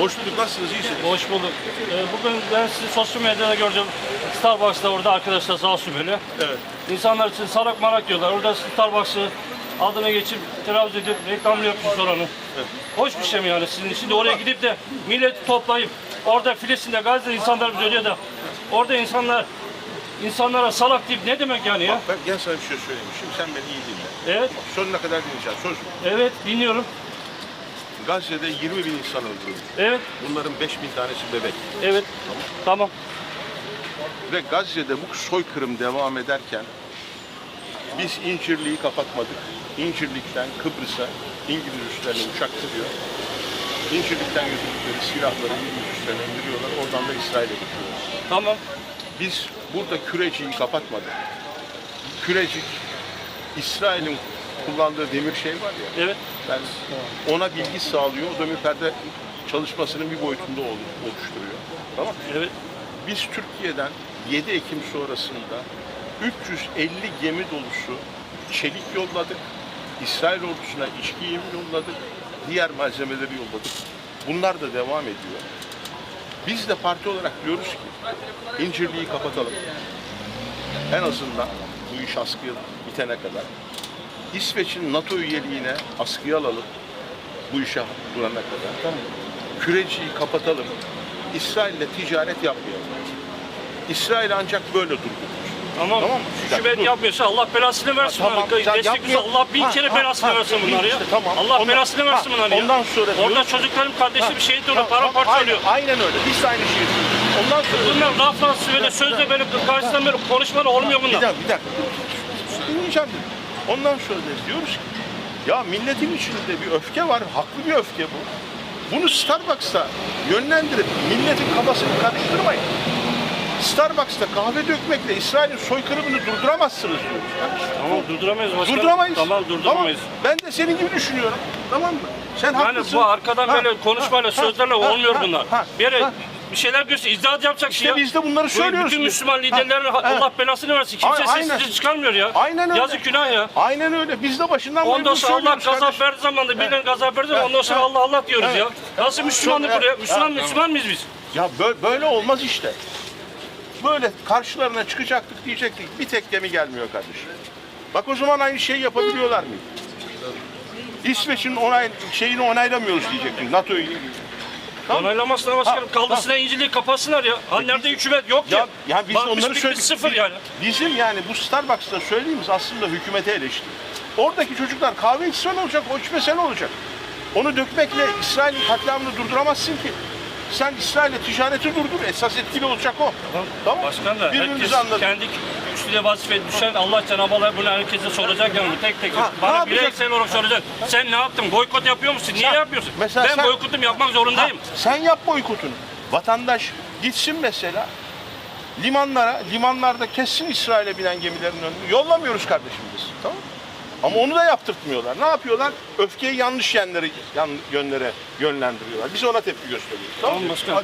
Hoş bulduk. Nasılsınız? İyisiniz. Hoş bulduk. Ee, bugün ben sizi sosyal medyada gördüm. Starbucks'ta orada arkadaşlar sağ olsun böyle. Evet. İnsanlar için sarak marak diyorlar. Orada Starbucks'ı adına geçip telaffuz edip reklamını yapmış oranı. Hoş bir şey mi yani sizin için oraya gidip de milleti toplayıp orada Filistin'de Gazze'de insanlarımız ölüyor da orada insanlar insanlara salak deyip ne demek yani ya? Ben gel sana bir şey söyleyeyim. Şimdi sen beni iyi dinle. Evet, Bak, sonuna kadar dinleyeceğim. Söz mü? evet dinliyorum. Gazze'de 20 bin insan öldürüldü. Evet, Bunların 5 bin tanesi bebek. evet. Tamam. Ve Gazze'de bu soykırım devam ederken biz İncirli'yi kapatmadık. İncirlik'ten Kıbrıs'a İngiliz üslerine uçak gidiyor. İncirlik'ten götürdükleri silahları İngiliz üslerine indiriyorlar. Oradan da İsrail'e gidiyorlar. Tamam. Biz burada Küreci'yi kapatmadık. Kürecik, İsrail'in kullandığı demir şey var ya. Evet. Ben ona bilgi sağlıyor. O demir perde çalışmasının bir boyutunda ol- oluşturuyor. Tamam? Evet. Biz Türkiye'den 7 Ekim sonrasında 350 gemi dolusu çelik yolladık. İsrail ordusuna iç giyim yolladık. Diğer malzemeleri yolladık. Bunlar da devam ediyor. Biz de parti olarak diyoruz ki İncirli'yi kapatalım. En azından bu iş askıya bitene kadar. İsveç'in NATO üyeliğine askıya alalım. Bu işe durana kadar. Tamam. Küreciyi kapatalım. İsrail'le ticaret yapmayalım. İsrail ancak böyle durdurur. Tamam. Tamam mı? Hükümet Dur. yapmıyorsa Allah belasını versin tamam, bunları. sen Destekliyorsa Allah bin Ha, kere ha, belasını ha, versin iyi bunları ya. işte, tamam. Allah Ondan- belasını versin ha, bunları ya. ondan sonra Orada diyoruz- çocukların kardeşi bir şehit oluyor. Tamam, Para parça aynen, oluyor. aynen öyle. Biz de aynı şeyi. Ondan sonra Bunlar lafla böyle sözle böyle karşıdan böyle konuşmalar olmuyor Bir bunlar. dakika, bir dakika. Dinleyeceğim dedim. Ondan sonra da diyoruz ki, ya milletin içinde bir öfke var, haklı bir öfke bu. Bunu Starbucks'ta yönlendirip milletin kafasını karıştırmayın. Starbucks'ta kahve dökmekle İsrail'in soykırımını durduramazsınız diyoruz. Tamam durduramayız başkanım. Durduramayız. Tamam durduramayız. Tamam. Ben de senin gibi düşünüyorum. Tamam mı? Sen Yani haklısın. bu arkadan Ha, böyle konuşmayla ha, sözlerle ha, olmuyor ha, bunlar. ha, Bir yere ha. Bir şeyler göster, izahat yapacak İşte şey ya. biz de bunları Bu söylüyoruz. Bütün. Müslüman liderlerin Ha. Allah belasını versin. Kimse Aynen. sesini çıkarmıyor ya. Aynen öyle. Yazık günah ya. Aynen öyle. Biz de başından beri Ondan sonra Allah gazap verdiği zaman da birden gazap Evet, ondan sonra. Allah Allah diyoruz ya. Nasıl Müslümanlık buraya? Müslüman. Müslüman mıyız biz? Ya bö- böyle olmaz işte. Böyle karşılarına çıkacaktık diyecektik. Bir tek gemi gelmiyor kardeşim. Bak o zaman aynı şeyi yapabiliyorlar mı? İsveç'in onay şeyini onaylamıyoruz diyecektin. NATO'yu. Tamam. Onaylamazlar başkanım. Ha, Kaldırsınlar İncil'i kapatsınlar ya. Hani nerede hükümet yok Ya, ya. ya biz Bakmış onları bitmiş söyledik. sıfır yani. Bizim yani bu Starbucks'ta söylediğimiz aslında hükümete eleştiri. Oradaki çocuklar kahve içse ne olacak, o içmese ne olacak? Onu dökmekle İsrail'in katliamını durduramazsın ki. Sen İsrail'le ticareti durdur, esas etkili olacak o. Tamam. Başkan da herkes anladık. kendi üstüne vazife düşen Allah Cenab-ı Allah bunu herkese soracak yani tek tek. Ha, Bana bireysel olarak soracak. Sen ne yaptın? Boykot yapıyor musun? Niye Sen- yapıyorsun? mesela ben sen- boykotum yapmak zorundayım. Ha, sen yap boykotunu. Vatandaş gitsin mesela limanlara, limanlarda kessin İsrail'e binen gemilerin önünü. Yollamıyoruz kardeşim biz. Tamam mı? Ama onu da yaptırtmıyorlar. Ne yapıyorlar? Öfkeyi yanlış yönlere, yan, yönlere yönlendiriyorlar. Biz ona tepki gösteriyoruz. Tamam, Tamam mı? başkanım.